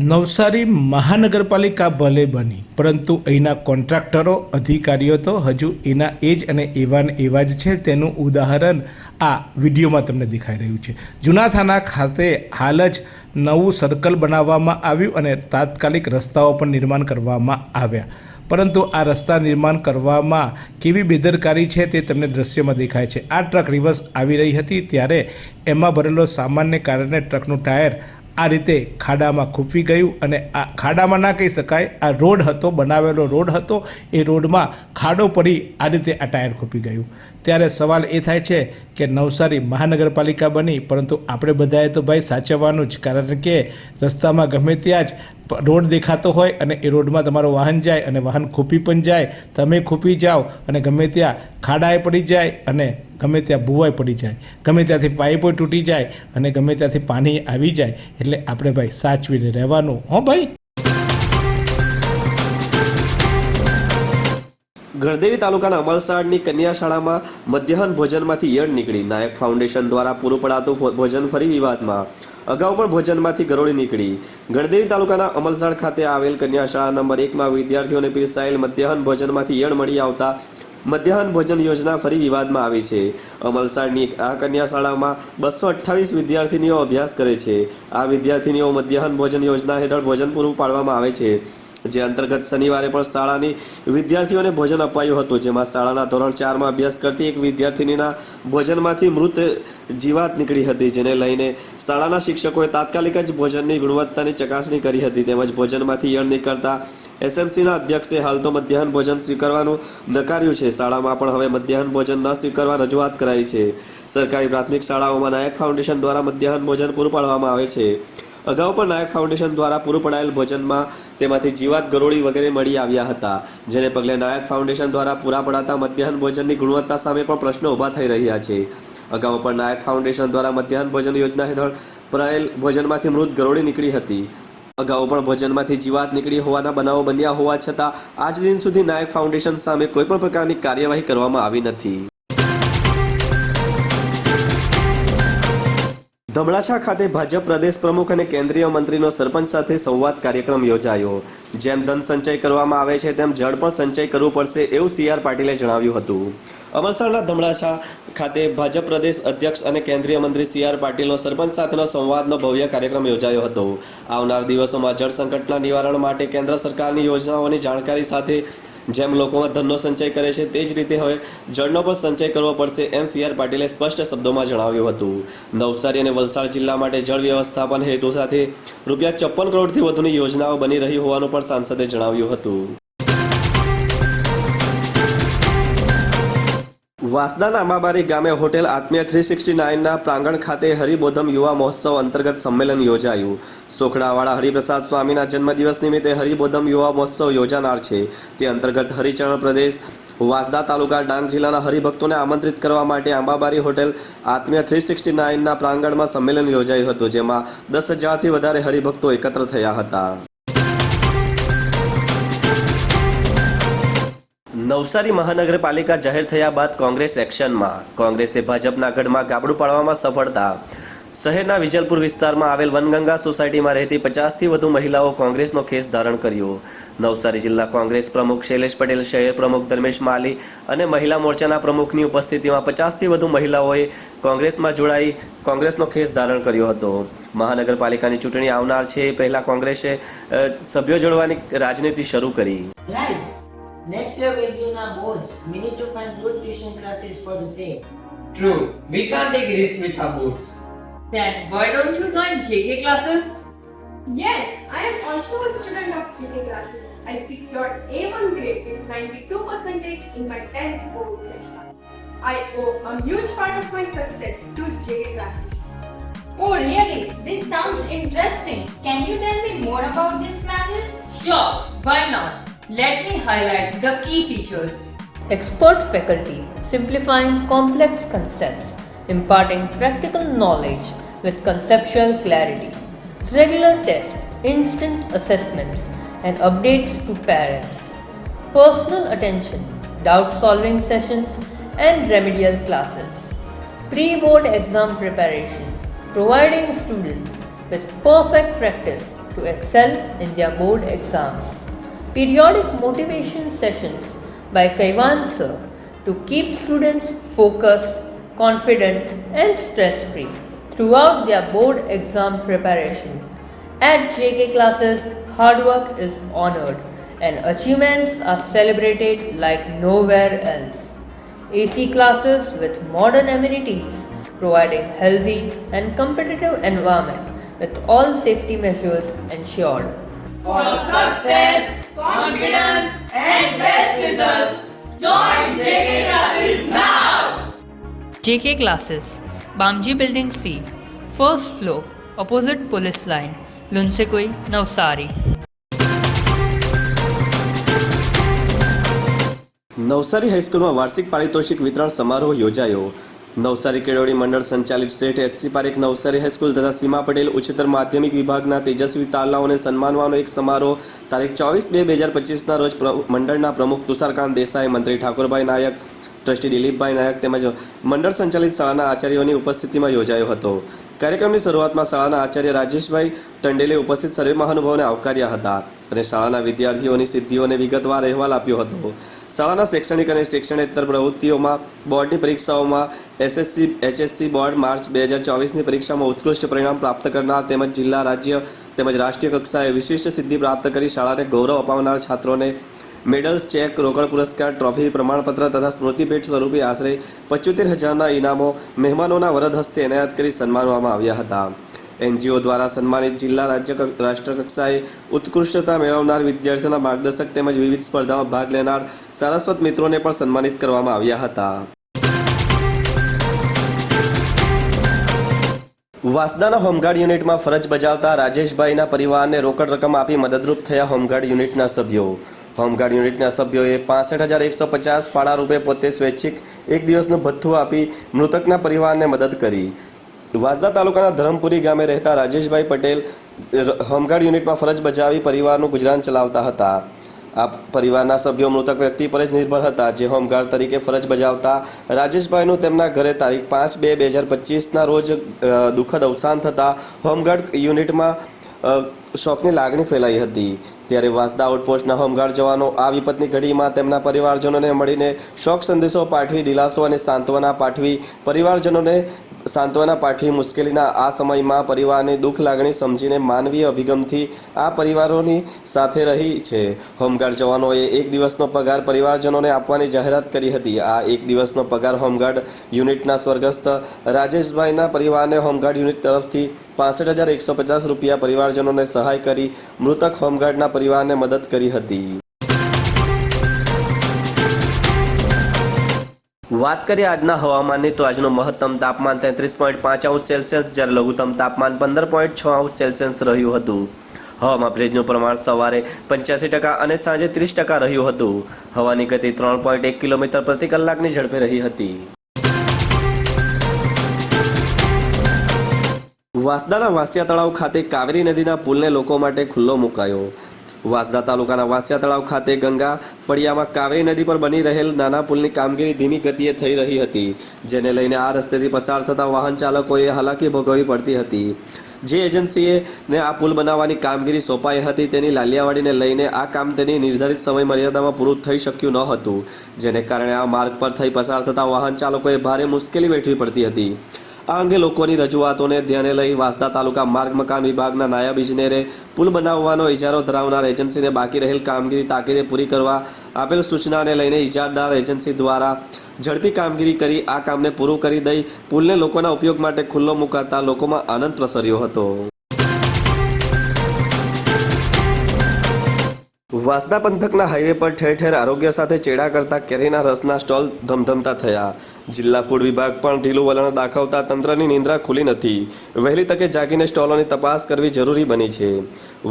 નવસારી મહાનગરપાલિકા ભલે બની, પરંતુ અહીંના કોન્ટ્રાક્ટરો, અધિકારીઓ તો હજુ એના એ જ અને એવા ને એવા જ છે તેનું ઉદાહરણ આ વિડીયોમાં તમને દેખાઈ રહ્યું છે. જૂના થાના ખાતે હાલ જ નવું સર્કલ બનાવવામાં આવ્યું અને તાત્કાલિક રસ્તાઓ પણ નિર્માણ કરવામાં આવ્યા. પરંતુ આ રસ્તા નિર્માણ કરવામાં કેવી બેદરકારી છે તે તમને દ્રશ્યમાં દેખાય છે. આ ટ્રક રિવર્સ આવી રહી હતી ત્યારે એમાં ભરેલો સામાનને કારણે ટ્રકનું ટાયર આ રીતે ખાડામાં ખૂંપી ગયું અને આ ખાડામાં ના કહી શકાય, આ રોડ હતો, બનાવેલો રોડ હતો, એ રોડમાં ખાડો પડી આ રીતે આ ટાયર ખૂંપી ગયું. ત્યારે સવાલ એ થાય છે કે નવસારી મહાનગરપાલિકા બની, પરંતુ આપણે બધાએ તો ભાઈ સાચવવાનું જ, કારણ કે રસ્તામાં ગમે ત્યાં જ રોડ દેખાતો હોય અને એ રોડમાં તમારું વાહન જાય અને વાહન ખૂપી પણ જાય, તમે ખૂપી જાઓ અને ગમે ત્યાં ખાડાએ પડી જાય અને ગમે ત્યાં ભૂવાઈ પડી જાય, ગમે ત્યાંથી પાઇપો તૂટી જાય અને ગમે ત્યાંથી પાણી આવી જાય, એટલે આપણે ભાઈ સાચવીને રહેવાનું. હો ભાઈ? ગણદેવી તાલુકાના અમલસાડની કન્યા શાળામાં મધ્યાહન ભોજનમાંથી યડ નીકળી. નાયક ફાઉન્ડેશન દ્વારા પૂરું પડાતું ભોજન ફરી વિવાદમાં. અગાઉ પણ ભોજનમાંથી ગરોળી નીકળી. ગણદેવી તાલુકાના અમલસાડ ખાતે આવેલ કન્યા શાળા નંબર એકમાં વિદ્યાર્થીઓને પીરસાયેલ મધ્યાહન ભોજનમાંથી યડ મળી આવતા મધ્યાહન ભોજન યોજના ફરી વિવાદમાં આવી છે. અમલસાડની આ કન્યા શાળામાં બસો અઠ્ઠાવીસ વિદ્યાર્થીનીઓ અભ્યાસ કરે છે. આ વિદ્યાર્થીનીઓ મધ્યાહન ભોજન યોજના હેઠળ ભોજન પૂરું પાડવામાં આવે છે. જે અંતર્ગત શનિવારે પણ શાળાની વિદ્યાર્થીઓને ભોજન અપાયું હતું, જેમાં શાળાના ધોરણ ચારમાં અભ્યાસ કરતી એક વિદ્યાર્થીનીના ભોજનમાંથી મૃત જીવાત નીકળી હતી, જેને લઈને શાળાના શિક્ષકોએ તાત્કાલિક જ ભોજનની ગુણવત્તાની ચકાસણી કરી હતી. તેમજ ભોજનમાંથી યળ નીકળતા એસએમસીના અધ્યક્ષે હાલ તો મધ્યાહન ભોજન સ્વીકારવાનું નકાર્યું છે. શાળામાં પણ હવે મધ્યાહન ભોજન ન સ્વીકારવા રજૂઆત કરાઈ છે. સરકારી પ્રાથમિક શાળાઓમાં નાયક ફાઉન્ડેશન દ્વારા મધ્યાહન ભોજન પૂરું પાડવામાં આવે છે. અગાઉ પણ નાયક ફાઉન્ડેશન દ્વારા પૂરું પડાયેલ ભોજનમાં તેમાંથી જીવાત ગરોળી વગેરે મળી આવ્યા હતા, જેને પગલે નાયક ફાઉન્ડેશન દ્વારા પૂરા પડાતા મધ્યાહન ભોજનની ગુણવત્તા સામે પણ પ્રશ્નો ઊભા થઈ રહ્યા છે. અગાઉ પણ નાયક ફાઉન્ડેશન દ્વારા મધ્યાહન ભોજન યોજના હેઠળ પડાયેલ ભોજનમાંથી મૃત ગરોળી નીકળી હતી. અગાઉ પણ ભોજનમાંથી જીવાત નીકળી હોવાના બનાવો બન્યા હોવા છતાં, આજ દિન સુધી નાયક ફાઉન્ડેશન સામે કોઈપણ પ્રકારની કાર્યવાહી કરવામાં આવી નથી. ધમણાછા ખાતે ભાજપ પ્રદેશ પ્રમુખ અને કેન્દ્રીય મંત્રીનો સરપંચ સાથે સંવાદ કાર્યક્રમ યોજાયો. જેમ ધન સંચય કરવામાં આવે છે, તેમ જળ પણ સંચય કરવું પડશે એવું સી પાટીલે જણાવ્યું હતું. અમરસાડના ધમણાછા ખાતે ભાજપ પ્રદેશ અધ્યક્ષ અને કેન્દ્રીય મંત્રી સી આર પાટીલનો સરપંચ સાથેનો સંવાદનો ભવ્ય કાર્યક્રમ યોજાયો હતો. આવનાર દિવસોમાં જળ સંકટના નિવારણ માટે કેન્દ્ર સરકારની યોજનાઓની જાણકારી સાથે જેમ લોકોમાં ધનનો સંચય કરે છે તે જ રીતે હવે જળનો પણ સંચય કરવો પડશે એમ સી આર પાટીલે સ્પષ્ટ શબ્દોમાં જણાવ્યું હતું. નવસારી અને વલસાડ જિલ્લા માટે જળ વ્યવસ્થાપન હેતુ સાથે રૂપિયા ચોપ્પન કરોડથી વધુની યોજનાઓ બની રહી હોવાનું પણ સાંસદે જણાવ્યું હતું. વાસદાના અંબાબારી ગામે હોટેલ આત્મીય થ્રી સિક્સટી નાઇનના પ્રાંગણ ખાતે હરિબોધમ યુવા મહોત્સવ અંતર્ગત સંમેલન યોજાયું. સોખડાવાળા હરિપ્રસાદ સ્વામીના જન્મદિવસ નિમિત્તે હરિબોધમ યુવા મહોત્સવ યોજાનાર છે. તે અંતર્ગત હરિચરણ પ્રદેશ, વાસદા તાલુકા, ડાંગ જિલ્લાના હરિભક્તોને આમંત્રિત કરવા માટે Ambabari hotel Atmiya three sixty નાઇનના પ્રાંગણમાં સંમેલન યોજાયું હતું, જેમાં દસ હજારથી વધારે હરિભક્તો એકત્ર થયા હતા. નવસારી મહાનગરપાલિકા જાહેર થયા બાદ કોંગ્રેસ એક્શનમાં. કોંગ્રેસે ભાજપના ગઢમાં ગાબડું પાડવામાં સફળતા. શહેરના વિજલપુર વિસ્તારમાં આવેલ વનગંગા સોસાયટીમાં રહેતી પચાસથી વધુ મહિલાઓ કોંગ્રેસનો ખેસ ધારણ કર્યો. નવસારી જિલ્લા કોંગ્રેસ પ્રમુખ શૈલેષ પટેલ, શહેર પ્રમુખ ધર્મેશ માલી અને મહિલા મોરચાના પ્રમુખની ઉપસ્થિતિમાં પચાસથી વધુ મહિલાઓએ કોંગ્રેસમાં જોડાઈ કોંગ્રેસનો ખેસ ધારણ કર્યો હતો. મહાનગરપાલિકાની ચૂંટણી આવનાર છે. એ પહેલા કોંગ્રેસે સભ્યો જોડવાની રાજનીતિ શરૂ કરી. Next year will be in our boards. We need to find good tuition classes for the same. True, we can't take risk with our books. Then why don't you join JK classes? Yes, I am also a student of JK classes. I secured A1 grade with 92 percentage in my 10th boards exam. I owe a huge part of my success to JK classes. Oh, really? This sounds interesting. Can you tell me more about these classes? Sure, why not? Let me highlight the key features. Expert faculty simplifying complex concepts, imparting practical knowledge with conceptual clarity. regular tests, instant assessments, and updates to parents, personal attention, doubt solving sessions, and remedial classes, pre board exam preparation, providing students with perfect practice to excel in their board exams, periodic motivation sessions by Kaivan sir to keep students focused, confident, and stress free throughout their board exam preparation. At JK classes, hard work is honored and achievements are celebrated like nowhere else. AC classes with modern amenities providing healthy and competitive environment with all safety measures ensured. For success, confidence, and best results, join JK classes now. JK classes, Bamji Building C, first floor, opposite police line, Lunsekoi, Navsari. Navsari હાઈસ્કૂલમાં વાર્ષિક પારિતોષિક વિતરણ સમારોહ યોજાયો નવસારી કેળવણી મંડળ સંચાલિત શેઠ HC Parekh Navsari high school તથા સીમા પટેલ ઉચ્ચતર માધ્યમિક વિભાગના તેજસ્વી તારલાઓને સન્માનવાનો એક સમારોહ તારીખ ચોવીસ બે બે હજાર પચીસના રોજ મંડળના પ્રમુખ તુષારકાંત દેસાઈ, મંત્રી ઠાકોરભાઈ નાયક, ટ્રસ્ટી દિલીપભાઈ નાયક તેમજ મંડળ સંચાલિત શાળાના આચાર્યોની ઉપસ્થિતિમાં યોજાયો હતો. કાર્યક્રમની શરૂઆતમાં શાળાના આચાર્ય રાજેશભાઈ ટંડેલે ઉપસ્થિત સર્વે મહાનુભાવોને આવકાર્યા હતા અને શાળાના વિદ્યાર્થીઓની સિદ્ધિઓને વિગતવાર અહેવાલ આપ્યો હતો. શાળાના શૈક્ષણિક અને શિક્ષણેતર પ્રવૃત્તિઓમાં બોર્ડની પરીક્ષાઓમાં એસએસસી એચએસસી બોર્ડ માર્ચ બે હજાર ચોવીસની પરીક્ષામાં ઉત્કૃષ્ટ પરિણામ પ્રાપ્ત કરનાર તેમજ જિલ્લા રાજ્ય તેમજ રાષ્ટ્રીય કક્ષાએ વિશિષ્ટ સિદ્ધિ પ્રાપ્ત કરી શાળાને ગૌરવ અપાવનાર છાત્રોને મેડલ્સ, ચેક, રોકડ પુરસ્કાર, ટ્રોફી, પ્રમાણપત્ર તથા સ્મૃતિભેટ સ્વરૂપે આશરે પચોતેર હજારના ઇનામો મહેમાનોના વરદ હસ્તે એનાયત કરી સન્માનવામાં આવ્યા હતા. એનજીઓ દ્વારા સન્માનિત જિલ્લા રાજ્ય રાષ્ટ્રકક્ષાએ રાષ્ટ્ર ઉત્કૃષ્ટતા મેળવનાર વિદ્યાર્થીઓના માર્ગદર્શક તેમજ વિવિધ સ્પર્ધામાં ભાગ લેનાર સારસ્વત મિત્રોને પણ સન્માનિત કરવામાં આવ્યા હતા. વાસદાના હોમગાર્ડ યુનિટમાં ફરજ બજાવતા રાજેશભાઈના પરિવારને રોકડ રકમ આપી મદદરૂપ થયા હોમગાર્ડ યુનિટના સભ્યો. હોમગાર્ડ યુનિટના સભ્યોએ પાસઠ હજાર એકસો પચાસ ફાળા રૂપે પોતે સ્વૈચ્છિક એક દિવસનું ભથ્થું આપી મૃતકના પરિવારને મદદ કરી. વાસદા તાલુકાના ધરમપુરી ગામે રહેતા રાજેશભાઈ પટેલ હોમગાર્ડ યુનિટમાં ફરજ બજાવી પરિવારનું ગુજરાન ચલાવતા હતા. આ પરિવારના સભ્યો મૃતક વ્યક્તિ પર જ નિર્ભર હતા, જે હોમગાર્ડ તરીકે ફરજ બજાવતા રાજેશભાઈનું તેમના ઘરે તારીખ પાંચ બે બે હજાર પચીસના રોજ દુઃખદ અવસાન થતાં હોમગાર્ડ યુનિટમાં શોકની લાગણી ફેલાઈ હતી. ત્યારે વાસદા આઉટપોસ્ટના હોમગાર્ડ જવાનો આ વિપતની ઘડીમાં તેમના પરિવારજનોને મળીને શોક સંદેશો પાઠવી, દિલાસો અને સાંત્વના પાઠવી પરિવારજનોને સાંત્વના પાઠવી મુશ્કેલીના આ સમયમાં પરિવારની દુઃખ લાગણી સમજીને માનવીય અભિગમથી આ પરિવારોની સાથે રહી છે. હોમગાર્ડ જવાનોએ એક દિવસનો પગાર પરિવારજનોને આપવાની જાહેરાત કરી હતી. આ એક દિવસનો પગાર હોમગાર્ડ યુનિટના સ્વર્ગસ્થ રાજેશભાઈના પરિવારને હોમગાર્ડ યુનિટ તરફથી પાસઠ હજાર એકસો પચાસ રૂપિયા પરિવારજનોને સહાય કરી મૃતક હોમગાર્ડના પરિવારને મદદ કરી હતી. વાત કરીએ આજના હવામાનની, તો આજનું મહત્તમ તાપમાન તેત્રીસ પોઈન્ટ પાંચ અંશ સેલ્સિયસ, જ્યારે લઘુત્તમ તાપમાન પંદર પોઈન્ટ છ અંશ સેલ્સિયસ રહ્યું હતું. હવામાં ભેજનું પ્રમાણ સવારે પંચ્યાસી ટકા અને સાંજે ત્રીસ ટકા રહ્યું હતું. હવાની ગતિ ત્રણ પોઈન્ટ એક કિલોમીટર પ્રતિ કલાકની ઝડપે રહી હતી. વાસદાના વાંસિયા તળાવ ખાતે કાવેરી નદીના પુલને લોકો માટે ખુલ્લો મુકાયો. વાસદા તાલુકાના વાંસિયા તળાવ ખાતે ગંગા ફળિયામાં કાવેરી નદી પર બની રહેલ નાના પુલની કામગીરી ધીમી ગતિએ થઈ રહી હતી, જેને લઈને આ રસ્તેથી પસાર થતા વાહન ચાલકોએ હાલાકી ભોગવવી પડતી હતી. જે એજન્સીએ ને આ પુલ બનાવવાની કામગીરી સોંપાઈ હતી તેની લાલિયાવાડીને લઈને આ કામ તેની નિર્ધારિત સમય મર્યાદામાં પૂરું થઈ શક્યું ન હતું, જેને કારણે આ માર્ગ પર થઈ પસાર થતા વાહન ચાલકોએ ભારે મુશ્કેલી વેઠવી પડતી હતી. આ અંગે લોકોની રજૂઆતોને ધ્યાને લઈ વાસદા તાલુકા માર્ગ મકાન વિભાગના નાયબ ઇજનેરે પુલ બનાવવાનો ઇજારો ધરાવનાર એજન્સીને બાકી રહેલ કામગીરી તાકીદે પૂરી કરવા આપેલ સૂચનાને લઈને ઇજારદાર એજન્સી દ્વારા ઝડપી કામગીરી કરી આ કામને પૂરું કરી દઈ પુલને લોકોના ઉપયોગ માટે ખુલ્લો મુકાતા લોકોમાં આનંદ પ્રસર્યો હતો. વાસદા પંથકના હાઈવે પર ઠેર ઠેર આરોગ્ય સાથે ચેડા કરતા કેરીના રસના સ્ટોલ ધમધમતા થયા. જિલ્લા ફૂડ વિભાગ પણ ઢીલું વલણ દાખવતા તંત્રની નિંદ્રા ખુલી નથી. વહેલી તકે જાગીને સ્ટોલોની તપાસ કરવી જરૂરી બની છે.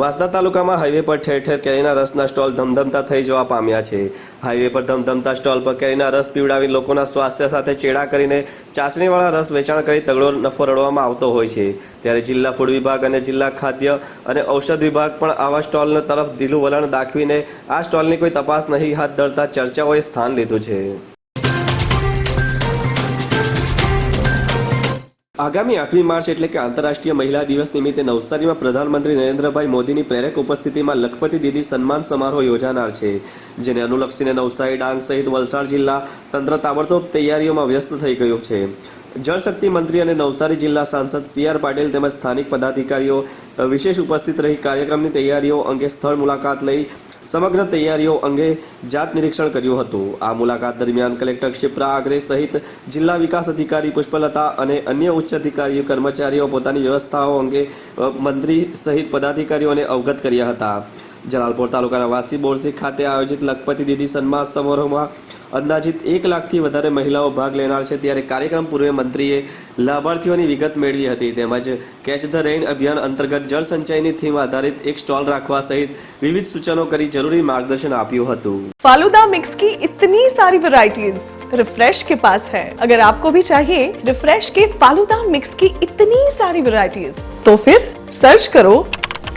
વાંસદા તાલુકામાં હાઈવે પર ઠેર ઠેર કેરીના રસના સ્ટોલ ધમધમતા થઈ જવા પામ્યા છે. હાઈવે પર ધમધમતા સ્ટોલ પર કેરીના રસ પીવડાવી લોકોના સ્વાસ્થ્ય સાથે ચેડા કરીને ચાસણીવાળા રસ વેચાણ કરી તગડો નફો રડવામાં આવતો હોય છે. ત્યારે જિલ્લા ફૂડ વિભાગ અને જિલ્લા ખાદ્ય અને ઔષધ વિભાગ પણ આવા સ્ટોલને તરફ ઢીલું વલણ દાખવીને આ સ્ટોલની કોઈ તપાસ નહીં, હાથ ધરતા ચર્ચાઓએ સ્થાન લીધું છે. આગામી આઠમી માર્ચ એટલે કે આંતરરાષ્ટ્રીય મહિલા દિવસ નિમિત્તે નવસારીમાં પ્રધાનમંત્રી નરેન્દ્રભાઈ મોદીની પ્રેરક ઉપસ્થિતિમાં લખપતિ દીદી સન્માન સમારોહ યોજાનાર છે, જેને અનુલક્ષીને નવસારી ડાંગ સહિત વલસાડ જિલ્લા તંત્ર તાબડતોબ તૈયારીઓમાં વ્યસ્ત થઈ ગયું છે. જળશક્તિ મંત્રી અને નવસારી જિલ્લા સાંસદ સી આર પાટીલ તેમજ સ્થાનિક પદાધિકારીઓ વિશેષ ઉપસ્થિત રહી કાર્યક્રમની તૈયારીઓ અંગે સ્થળ મુલાકાત લઈ સમગ્ર તૈયારીઓ અંગે જાત નિરીક્ષણ કર્યું હતું. આ મુલાકાત દરમિયાન કલેક્ટર ક્ષિપ્રા આગરે સહિત જિલ્લા વિકાસ અધિકારી પુષ્પલતા અને અન્ય ઉચ્ચ અધિકારીઓ, કર્મચારીઓ પોતાની વ્યવસ્થાઓ અંગે મંત્રી સહિત પદાધિકારીઓને અવગત કર્યા હતા. જલાલપોર તાલુકાના વાસી બોરસી ખાતે આયોજિત લખપતિ દીદી સન્માન સમારોહમાં અંદાજિત એક લાખથી વધારે મહિલાઓ ભાગ લેનાર છે ત્યારે કાર્યક્રમ પૂર્વે મંત્રીએ લાભાર્થીઓની વિગત મેળવી હતી તેમજ કેચ ધ રેઇન અભિયાન અંતર્ગત જળ સંચયની થીમ આધારિત એક સ્ટોલ રાખવા સહિત વિવિધ સૂચનો કરી જરૂરી માર્ગદર્શન આપ્યું હતું फालूदा मिक्स की इतनी सारी वैरायटीज रिफ्रेश के पास है अगर आपको भी चाहिए रिफ्रेश के फालूदा मिक्स की इतनी सारी वैरायटीज तो फिर सर्च करो